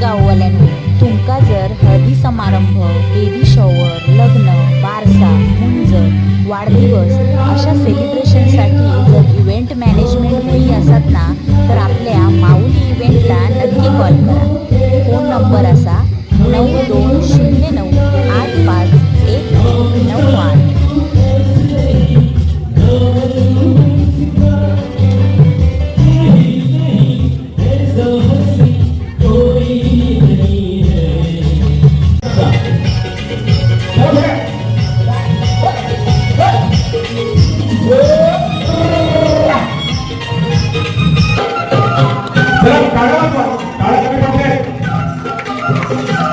गाववाल्यांनी तुमका जर हळदी समारंभ बेबी शॉवर लग्न बारसा मुंज वाढदिवस अशा सेलिब्रेशनसाठी जर इव्हेंट मॅनेजमेंट फ्री असत ना तर आपल्या माऊली इव्हेंटला नक्की कॉल करा. फोन नंबर असा नऊ दोन शून्य No!